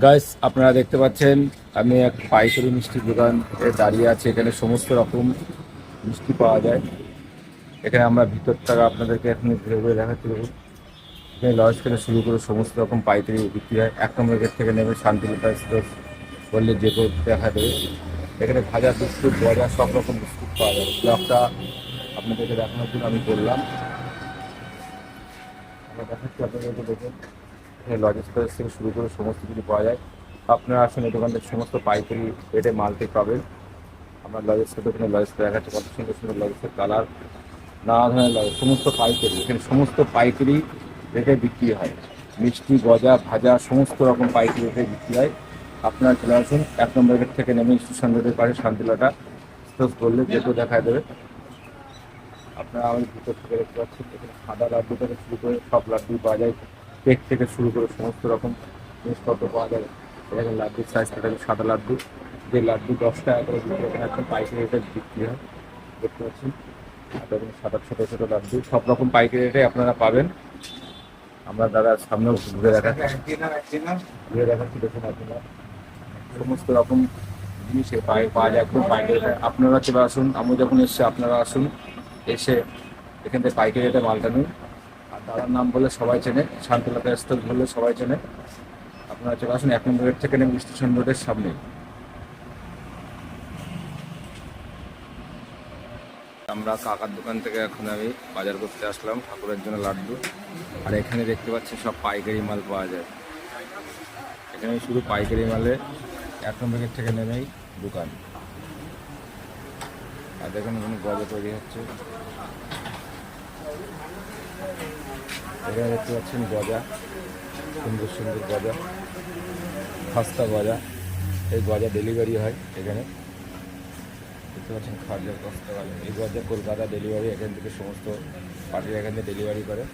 Guys আপনারা দেখতে পাচ্ছেন, আমি এক পাইকারি মিষ্টির দোকান দাঁড়িয়ে আছি। এখানে সমস্ত রকম মিষ্টি পাওয়া যায়। এখানে আমরা ভিতর থেকে আপনাদেরকে এখানে ঘুরে ঘুরে দেখাচ্ছি। এখানে লজ থেকে শুরু করে সমস্ত রকম পাইকারি বিক্রি হয়। এক নম্বর গেট থেকে নেমে শান্তিলতা স্টোর বললে যে কেউ দেখা দেবে। এখানে ভাজা বিস্কুট, গজা, সব রকম বিস্কুট পাওয়া যায়। ব্লগটা আপনাদেরকে দেখানোর জন্য আমি বললাম। আমরা দেখাচ্ছি, আপনাদেরকে দেখুন এখানে লজিস্টার থেকে শুরু করে সমস্ত কিছু পাওয়া যায়। আপনারা আসুন, এই দোকানটা সমস্ত পাইকারি রেটে মালটি পাবেন। আমরা লজিস্টার দোকানে লজিস্টার দেখাচ্ছি, কত সুন্দর সুন্দর লজিস্টার কালার নানা ধরনের লজেস সমস্ত পাইকারি, এখানে সমস্ত পাইকারি রেটে বিক্রি হয়। মিষ্টি, গজা, ভাজা, সমস্ত রকম পাইকারি রেটে বিক্রি হয়। আপনারা চলে আসুন, এক নম্বর গেট থেকে নেমে স্টেশন রোডের পাশে শান্তিলাটা। স্টোস করলে যেহেতু দেখায় দেবে। আপনারা আমাদের ভিতর থেকে দেখতে পাচ্ছেন, এখানে সাদা লাড্ডু থেকে শুরু করে সব লাড্ডু পাওয়া যায়। কেক থেকে শুরু করে সমস্ত রকম জিনিসপত্র পাওয়া যায়। এখানে লাড্ডুর সাইজটা থাকে সাদা লাড্ডু। যে লাড্ডু দশ টাকা করে বিক্রি এখানে এখন পাইকারি রেটে বিক্রি হয়। দেখতে পাচ্ছেন? আর সাদা ছোটো ছোটো লাড্ডু। সব রকম পাইকারি রেটে আপনারা পাবেন। আমরা দাদা সামনেও ঘুরে দেখাচ্ছি। ঘুরে দেখাচ্ছি, দেখুন আপনারা। সমস্ত রকম জিনিস পায়ে পাওয়া যায় একদম পাইকারি আপনারা চলে আসুন, আমি যখন এসছে আপনারা আসুন, এসে এখান থেকে পাইকারি রেটে মালটা নিন। দাদার নাম বলে সবাই চেনে, শান্তিলতা স্থল বললে সবাই চেনে। আপনারা চলে আসুন, এক নম্বর থেকে নেমে স্টেশন রোডের সামনে। আমরা কাকার দোকান থেকে এখন আমি বাজার করতে আসলাম, ঠাকুরের জন্য লাড্ডু। আর এখানে দেখতে পাচ্ছি সব পাইকারি মাল পাওয়া যায়। এখানে শুধু পাইকারি মালে এক নম্বর থেকে নেমেই দোকান। আর দেখুন এখানে গজা তৈরি হচ্ছে। এখানে দেখতে পাচ্ছেন গজা, সুন্দর সুন্দর গজা, খাস্তা গজা। এই গজা ডেলিভারি হয় এখানে। দেখতে পাচ্ছেন খাজা, খাস্তা গজা। এই গজা কলকাতা ডেলিভারি এখান থেকে সমস্ত পার্টির এখান থেকে ডেলিভারি করে।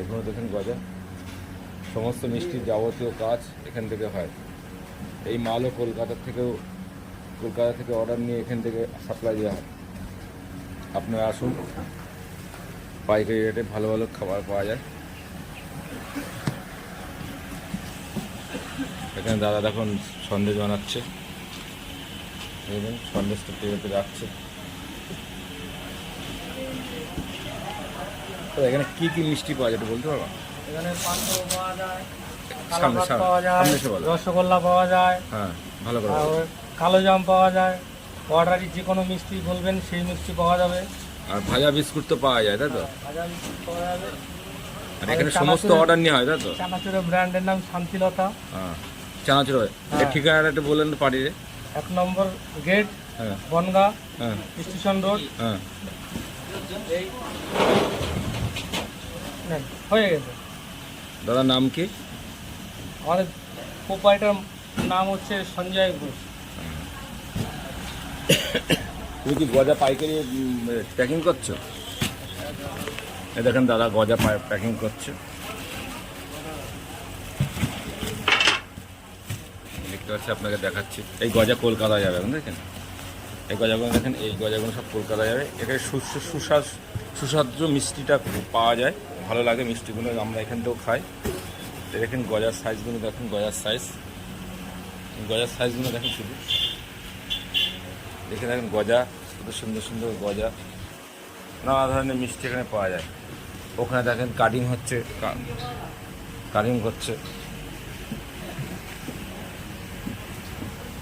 এখানে দেখেন গজা। সমস্ত মিষ্টির যাবতীয় কাজ এখান থেকে হয়। এই মালও কলকাতা থেকেও, কলকাতা থেকে অর্ডার নিয়ে এখান থেকে সাপ্লাই দেওয়া হয়। আপনারা আসুন। পাইকারি রেটে ভালো ভালো খাবার পাওয়া যায়। এখানে দাদা দেখুন সন্দেশ বানাচ্ছে। সন্দেশটা টেবিলতে যাচ্ছে। তো এখানে কি কি মিষ্টি পাওয়া যায় বলতে পারবা? এখানে পাওয়া যায়। রসগোল্লা পাওয়া যায় হ্যাঁ ভালো। কালো জাম পাওয়া যায়। অর্ডারি যে কোনো মিষ্টি বলবেন সেই মিষ্টি পাওয়া যাবে। আর ভাজা বিস্কুট তো পাওয়া যায় তাই তো? যাবে আর এখানে সমস্ত অর্ডার নেওয়া হয় তাই তো? চানাচুরের ব্র্যান্ডের নাম শান্তিলতা। হ্যাঁ চানাচুর হয়। এই হ্যাঁ। ঠিকানাটা একটু বললেন তো পার্টিরে। এক নম্বর গেট হ্যাঁ। বনগা হ্যাঁ। Station road. হ্যাঁ। হয়ে গেছে। দাদার নাম কি? আমাদের প্রোপাইটার নাম হচ্ছে সঞ্জয় ঘোষ। তুমি কি গজা পাইকারি প্যাকিং করছ? এ দেখেন দাদা গজা প্যাকিং করছে। দেখতে পাচ্ছি, আপনাকে দেখাচ্ছি। এই গজা কলকাতা যাবে এখন দেখেন এই গজাগুলো দেখেন, এই গজাগুলো সব কলকাতা যাবে। এখানে সুস্ব- সুস্বাদ সুস্বাদ্য মিষ্টিটা পাওয়া যায়। ভালো লাগে মিষ্টিগুলো, আমরা এখান থেকেও খাই। দেখেন গজার সাইজগুলো দেখেন গজার সাইজ গজার সাইজগুলো দেখেন শুধু। দেখে দেখেন গজা, কত সুন্দর সুন্দর গজা। নানা ধরনের মিষ্টি এখানে পাওয়া যায়। ওখানে দেখেন কাটিং হচ্ছে কাটিং করছে।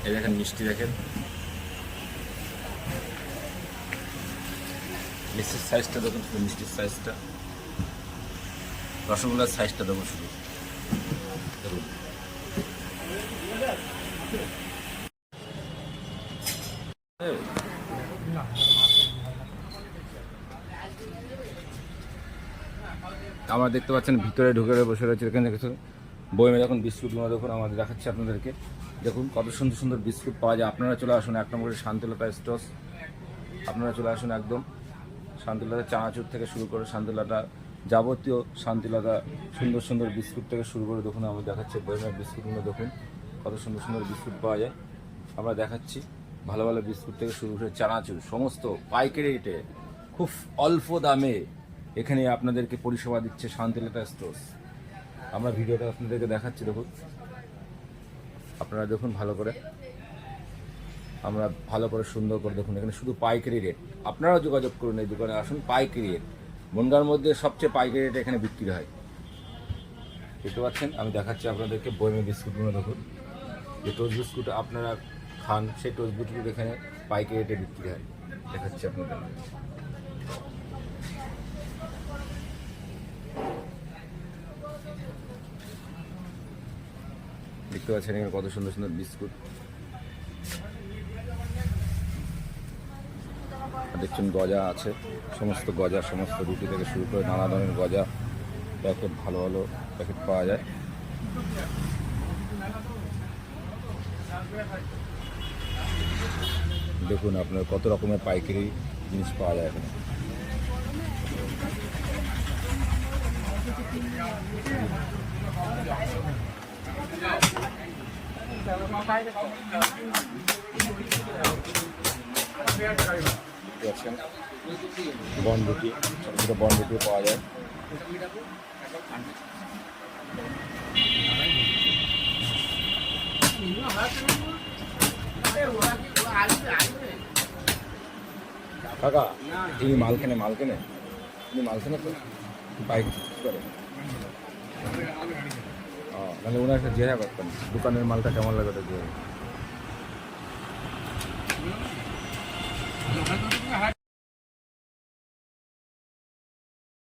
এই দেখেন মিষ্টি দেখেন। মিষ্টির সাইজটা দেখুন শুধু, মিষ্টির সাইজটা রসগোল্লার সাইজটা দেখুন শুধু। দেখুন। আমরা দেখতে পাচ্ছেন ভিতরে ঢুকে বসে রয়েছে এখানে দেখেছ বইমে দেখুন বিস্কুটগুলো দেখুন, আমাদের দেখাচ্ছি আপনাদেরকে। দেখুন, কত সুন্দর সুন্দর বিস্কুট পাওয়া যায়। আপনারা চলে আসুন এক নম্বরে শান্তিলতা স্টোস আপনারা চলে আসুন একদম শান্তিলতা চানাচুর থেকে শুরু করে শান্তিলতা যাবতীয় শান্তিলতা সুন্দর সুন্দর বিস্কুট থেকে শুরু করে দেখুন, আমরা দেখাচ্ছি বইমের বিস্কুটগুলো দেখুন, কত সুন্দর সুন্দর বিস্কুট পাওয়া যায়। আমরা দেখাচ্ছি। ভালো ভালো বিস্কুট থেকে শুরু করে চানাচুর, সমস্ত পাইকারি রেটে খুব অল্প দামে এখানে আপনাদেরকে পরিষেবা দিচ্ছে শান্তিলতা স্টোর্স। আমরা ভিডিওটা আপনাদেরকে দেখাচ্ছি, দেখুন। আপনারা দেখুন ভালো করে। আমরা ভালো করে সুন্দর করে দেখুন, এখানে শুধু পাইকারি রেট। আপনারাও যোগাযোগ করুন এই দোকানে, আসুন, পাইকারি রেট। বনগার মধ্যে সবচেয়ে পাইকারি রেট এখানে বিক্রি হয়। দেখতে পাচ্ছেন? আমি দেখাচ্ছি আপনাদেরকে বইমে বিস্কুটগুলো, দেখুন। যে টোস্ট বিস্কুট আপনারা খান, সেই বিস্কুট এখানে পাইকারি রেটে বিক্রি হয়। দেখাচ্ছি আপনাদের। দেখতে পাচ্ছেন এখানে কত সুন্দর সুন্দর বিস্কুট। দেখছেন গজা আছে, সমস্ত গজা, সমস্ত রুটি থেকে শুরু করে নানা ধরনের গজা, প্যাকেট ভালো ভালো প্যাকেট পাওয়া যায়। দেখুন আপনার কত রকমের পাইকারি জিনিস পাওয়া যায় এখানে। বনরুটি ছোটো ছোটো বনরুটি পাওয়া যায়। কাকা তিনি মাল কেনে মাল কেনে? তিনি মাল কেনে তো? বাইক করে? ও মানে ওনার সাথে জেরা করতাম দোকানের মালটা কেমন লাগে ওটা দিয়ে